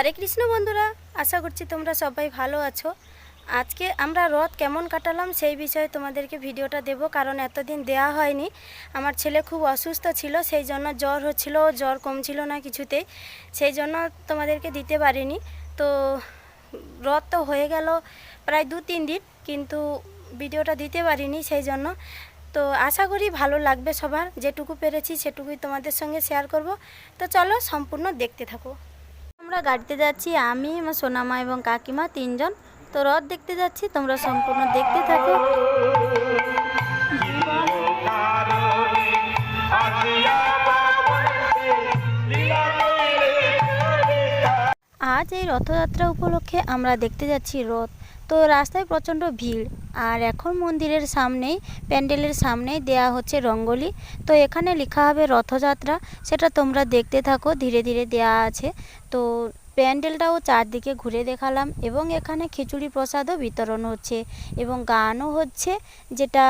হরে কৃষ্ণ বন্ধুরা, আশা করছি তোমরা সবাই ভালো আছো। আজকে আমরা রথ কেমন কাটালাম সেই বিষয়ে তোমাদেরকে ভিডিওটা দেব, কারণ এতদিন দেয়া হয়নি। আমার ছেলে খুব অসুস্থ ছিল, সেই জন্য জ্বর হচ্ছিল, জ্বর কমছিল না কিছুতেই সেই জন্য তোমাদেরকে দিতে পারিনি। তো রথ তো হয়ে গেল প্রায় দু তিন দিন, কিন্তু ভিডিওটা দিতে পারিনি সেই জন্য। তো আশা করি ভালো লাগবে সবার, যেটুকু পেরেছি সেটুকুই তোমাদের সঙ্গে শেয়ার করব। তো চলো সম্পূর্ণ দেখতে থাকো। আমরা গাড়িতে যাচ্ছি, আমি, আমার সোনামা এবং কাকিমা তিনজন। তো রথ দেখতে যাচ্ছি, তোমরা সম্পূর্ণ দেখতে থাকো। আজ এই রথযাত্রা উপলক্ষে আমরা দেখতে যাচ্ছি রথ। তো রাস্তায় প্রচণ্ড ভিড়। আর এখন মন্দিরের সামনেই প্যান্ডেলের সামনেই দেয়া হচ্ছে রঙ্গোলি। তো এখানে লেখা হবে রথযাত্রা। সেটা তোমরা দেখতে থাকো, ধীরে ধীরে দেয়া আছে। তো প্যান্ডেলটাও চারদিকে ঘুরে দেখালাম এবং এখানে খিচুড়ি প্রসাদও বিতরণ হচ্ছে এবং গানও হচ্ছে, যেটা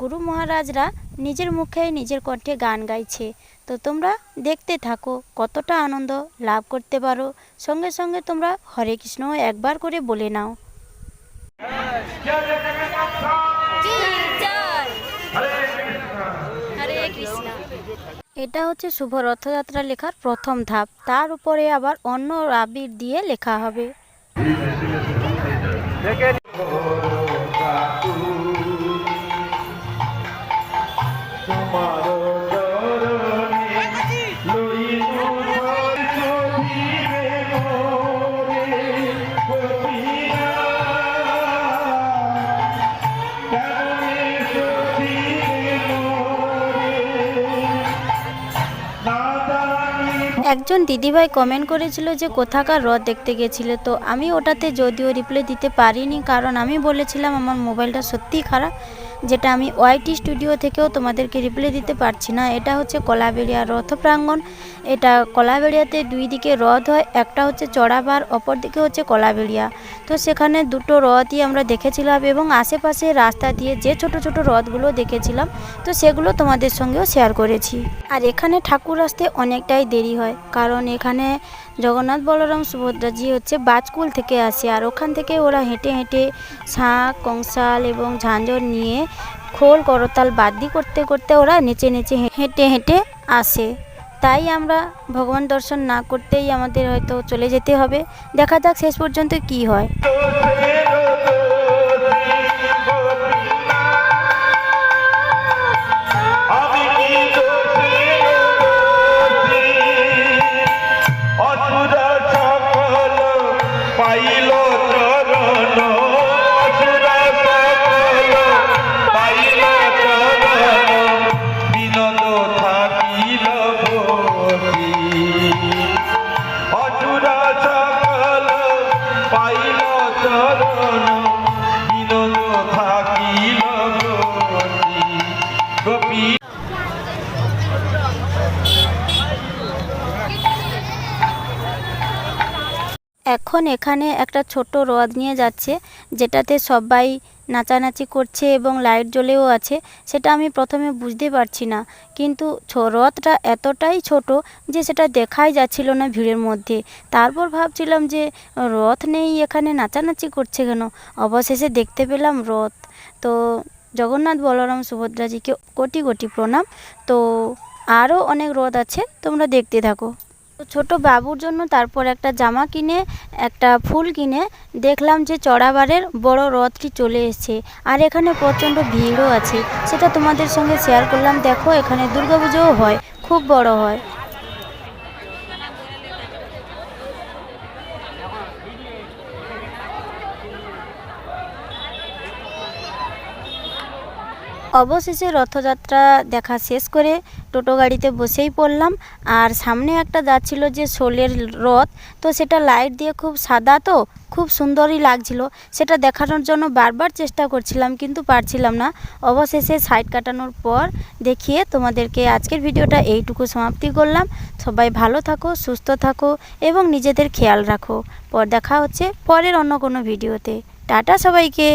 গুরু মহারাজরা নিজের মুখে নিজের কণ্ঠে গান গাইছে। তো তোমরা দেখতে থাকো, কতটা আনন্দ লাভ করতে পারো। সঙ্গে সঙ্গে তোমরা হরে কৃষ্ণ একবার করে বলে নাও। এটা হচ্ছে শুভ রথযাত্রা লেখার প্রথম ধাপ। তার উপরে আবার অন্য আবির দিয়ে লেখা হবে। একজন দিদিভাই কমেন্ট করেছিল যে, কোথাকার রথ দেখতে গেছিলে? তো আমি ওটাতে যদিও রিপ্লাই দিতে পারিনি, কারণ আমি বলেছিলাম আমার মোবাইলটা সত্যিই খারাপ, যেটা আমি ওয়াইটি স্টুডিও থেকেও তোমাদেরকে রিপ্লাই দিতে পারছি না। এটা হচ্ছে কলাবেড়িয়া রথ প্রাঙ্গণ। এটা কলাবেড়িয়াতে দুই দিকে রথ হয়, একটা হচ্ছে চড়াবার অপর দিকে হচ্ছে কলাবেড়িয়া। তো সেখানে দুটো রথই আমরা দেখেছিলাম এবং আশেপাশে রাস্তা দিয়ে যে ছোট ছোট রথগুলো দেখেছিলাম, তো সেগুলো তোমাদের সঙ্গেও শেয়ার করেছি। আর এখানে ঠাকুর আসতে অনেকটাই দেরি হয়, কারণ এখানে জগন্নাথ বলরাম সুভদ্রাজি হচ্ছে বাজকুল থেকে আসে আর ওখান থেকে ওরা হেঁটে হেঁটে শাঁখ, কংসাল এবং ঝাঁঝর নিয়ে খোল, করতাল বাদ্যি করতে করতে ওরা নেচে নেচে হেঁটে হেঁটে আসে। তাই আমরা ভগবান দর্শন না করতেই আমাদের হয়তো চলে যেতে হবে। দেখা যাক শেষ পর্যন্ত কি হয়। এখন এখানে একটা ছোট রথ নিয়ে যাচ্ছে, যেটাতে সবাই নাচানাচি করছে এবং লাইট জ্বলেও আছে, সেটা আমি প্রথমে বুঝতে পারছি না। কিন্তু রথটা এতটাই ছোট যে সেটা দেখাই যাচ্ছিল না ভিড়ের মধ্যে। তারপর ভাবছিলাম যে, রথ নেই, এখানে নাচানাচি করছে কেন? অবশেষে দেখতে পেলাম রথ। তো জগন্নাথ বলরাম সুভদ্রাজিকে কোটি কোটি প্রণাম। তো আরও অনেক রথ আছে, তোমরা দেখতে থাকো। ছোট বাবুর জন্য তারপর একটা জামা কিনে, একটা ফুল কিনে দেখলাম যে চড়াবারের বড় রথটি চলে এসেছে। আর এখানে প্রচণ্ড ভিড়ও আছে। সেটা তোমাদের সঙ্গে শেয়ার করলাম। দেখো এখানে দুর্গাপুজোও হয়, খুব বড় হয়। অবশেষে রথযাত্রা দেখা শেষ করে টোটো গাড়িতে বসেই পড়লাম। আর সামনে একটা যাচ্ছিল যে শোলের রথ, তো সেটা লাইট দিয়ে খুব সাদা তো, খুব সুন্দরই লাগছিল। সেটা দেখানোর জন্য বারবার চেষ্টা করছিলাম কিন্তু পারছিলাম না। অবশেষে সাইড কাটানোর পর দেখিয়ে তোমাদেরকে আজকের ভিডিওটা এইটুকু সমাপ্তি করলাম। সবাই ভালো থাকো, সুস্থ থাকো এবং নিজেদের খেয়াল রাখো। পর দেখা হচ্ছে পরের অন্য কোনো ভিডিওতে। টাটা সবাইকে!